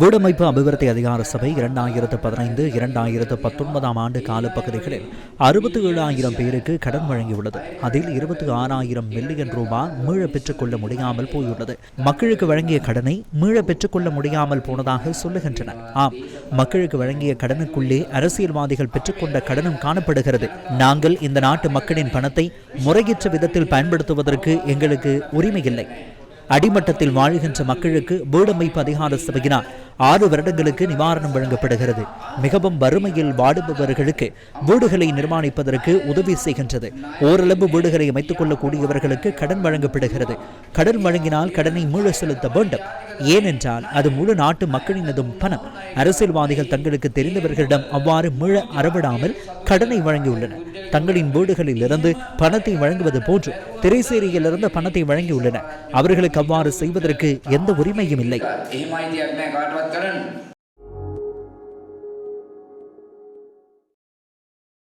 வீடமைப்பு அபிவிருத்தி அதிகார சபை இரண்டாயிரத்து பதினைந்து இரண்டாயிரத்து பத்தொன்பதாம் ஆண்டு காலப்பகுதிகளில் அறுபத்தி ஏழாயிரம் பேருக்கு கடன் வழங்கியுள்ளது. அதில் இருபத்தி ஆறாயிரம் மில்லியன் ரூபாய் மீள பெற்றுக்கொள்ள முடியாமல் போயுள்ளது. மக்களுக்கு வழங்கிய கடனை மீள பெற்றுக்கொள்ள முடியாமல் போனதாக சொல்லுகின்றனர். ஆம் மக்களுக்கு வழங்கிய கடனுக்குள்ளே அரசியல்வாதிகள் பெற்றுக்கொண்ட கடனும் காணப்படுகிறது. நாங்கள் இந்த நாட்டு மக்களின் பணத்தை முறையற்ற விதத்தில் பயன்படுத்துவதற்கு எங்களுக்கு உரிமையில்லை. அடிமட்டத்தில் வாழ்கின்ற மக்களுக்கு வீடமைப்பு அதிகார சபையினால் ஆறு வருடங்களுக்கு நிவாரணம் வழங்கப்படுகிறது. மிகவும் வறுமையில் வாடுபவர்களுக்கு வீடுகளை நிர்மாணிப்பதற்கு உதவி செய்கின்றது. ஓரளவு வீடுகளை அமைத்துக் கொள்ளக்கூடியவர்களுக்கு கடன் வழங்கப்படுகிறது. கடன் வழங்கினால் கடனை மீள செலுத்த வேண்டும். ஏனென்றால் அது முழு நாட்டு மக்களினதும் பணம். அரசியல்வாதிகள் தங்களுக்கு தெரிந்தவர்களிடம் அவ்வாறு மீள அறவிடாமல் கடனை வழங்கியுள்ளனர். தங்களின் வீடுகளிலிருந்து பணத்தை வழங்குவது போன்று திரைசேரியிலிருந்து பணத்தை வழங்கியுள்ளனர் அவர்களுக்கு அவ்வாறு செய்வதற்கு எந்த உரிமையும் இல்லை.